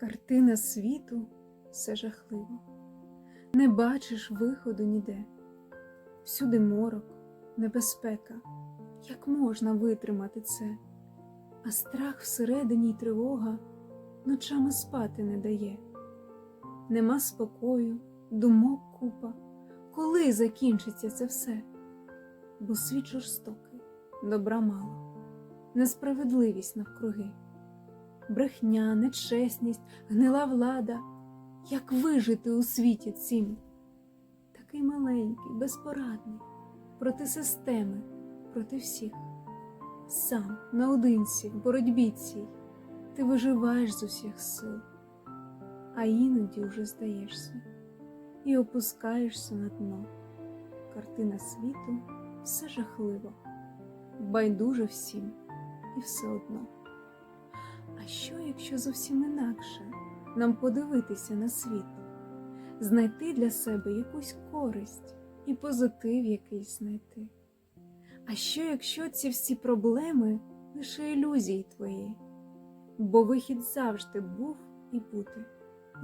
Картина світу все жахливо, не бачиш виходу ніде, всюди морок, небезпека, як можна витримати це, а страх всередині й тривога ночами спати не дає. Нема спокою, думок купа, коли закінчиться це все, бо світ жорстокий, добра мало, несправедливість навкруги брехня, нечесність, гнила влада. Як вижити у світі цім? Такий маленький, безпорадний, проти системи, проти всіх. Сам наодинці в боротьбі цій ти виживаєш з усіх сил, а іноді уже здаєшся і опускаєшся на дно. Картина світу все жахливо, байдуже всім і все одно. А що, якщо зовсім інакше нам подивитися на світ, знайти для себе якусь користь і позитив якийсь знайти? А що, якщо ці всі проблеми лише ілюзії твої? Бо вихід завжди був і буде,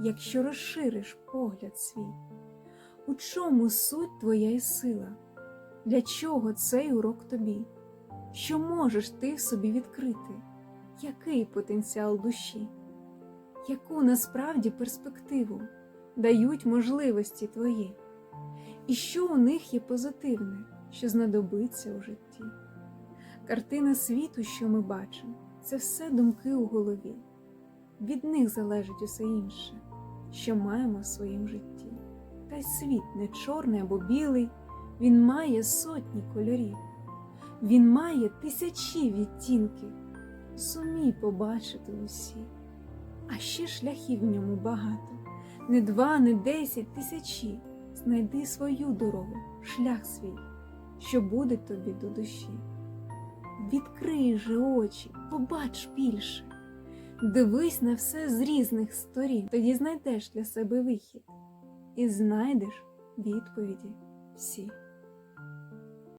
якщо розшириш погляд свій. У чому суть твоя і сила? Для чого цей урок тобі? Що можеш ти собі відкрити? Який потенціал душі, яку насправді перспективу дають можливості твої, і що у них є позитивне, що знадобиться у житті. Картина світу, що ми бачимо, це все думки у голові. Від них залежить усе інше, що маємо в своїм житті. Та й світ не чорний або білий, він має сотні кольорів, він має тисячі відтінків сумій побачити усі, а ще шляхів в ньому багато, не два, не десять, тисячі. Знайди свою дорогу, шлях свій, що буде тобі до душі. Відкрий же очі, побач більше, дивись на все з різних сторін, тоді знайдеш для себе вихід і знайдеш відповіді всі.